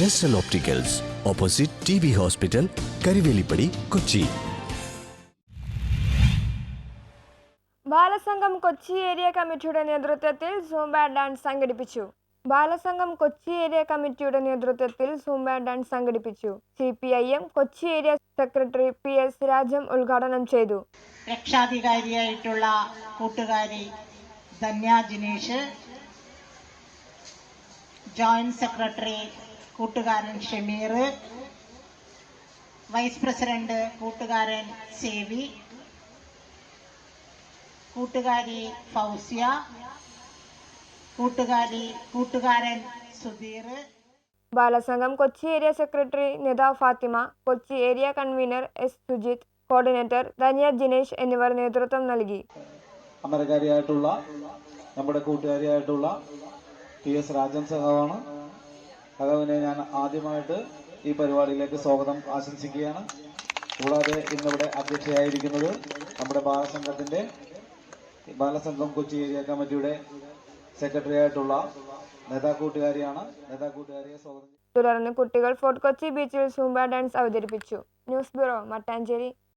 ജെസ്റ്റൽ opticals opposite T B hospital Karuvelippady Kochi Balasangham Kochi area കമ്മിറ്റിയുടെ നേതൃത്വത്തിൽ Zumba dance സംഘടിപ്പിച്ചു. Balasangham Kochi area കമ്മിറ്റിയുടെ നേതൃത്വത്തിൽ സൂംബ ഡാൻസ് സംഘടിപ്പിച്ചു. C P I M Kochi area secretary P S Rajam ഉദ്ഘാടനം ചെയ്തു. രക്ഷാധികാരിയായിട്ടുള്ള കൂട്ടുകാരി ധന്യ ജിനേഷ് ജോയിന്റ് സെക്രട്ടറി കൂട്ടുകാരൻ ഷമീർ വൈസ് പ്രസിഡന്റ് കൂട്ടുകാരൻ സേവി കൂട്ടുകാരി ഫൗസിയ കൂട്ടുകാരി കൂട്ടുകാരൻ Sudheer. Balasangham Kochi area secretary Nitha Fathima Kochi area convener S Sujith coordinator Dhaniya Jinesh എന്നിവർ നേതൃത്വം നൽകി. അമരകാരിയായിട്ടുള്ള നമ്മുടെ കൂട്ടുകാരിയായിട്ടുള്ള ടി എസ് രാജൻ സഹാവാണ്. സഹാവിനെ ഞാൻ ആദ്യമായിട്ട് ഈ പരിപാടിയിലേക്ക് സ്വാഗതം ആശംസിക്കുകയാണ്. കൂടാതെ ഇന്നിവിടെ അധ്യക്ഷയായിരിക്കുന്നത് നമ്മുടെ ബാലസംഘത്തിന്റെ ബാലസംഘം കൊച്ചി ഏരിയ കമ്മിറ്റിയുടെ സെക്രട്ടറി ആയിട്ടുള്ള നേതാക്കൂട്ടുകാരിയാണ്. നേതാക്കൂട്ടുകാരിയെ സ്വാഗതം തുടർന്ന് കുട്ടികൾ ഫോർട്ട് കൊച്ചി ബീച്ചിൽ സൂംബ ഡാൻസ് അവതരിപ്പിച്ചു. News bureau Mattancherry.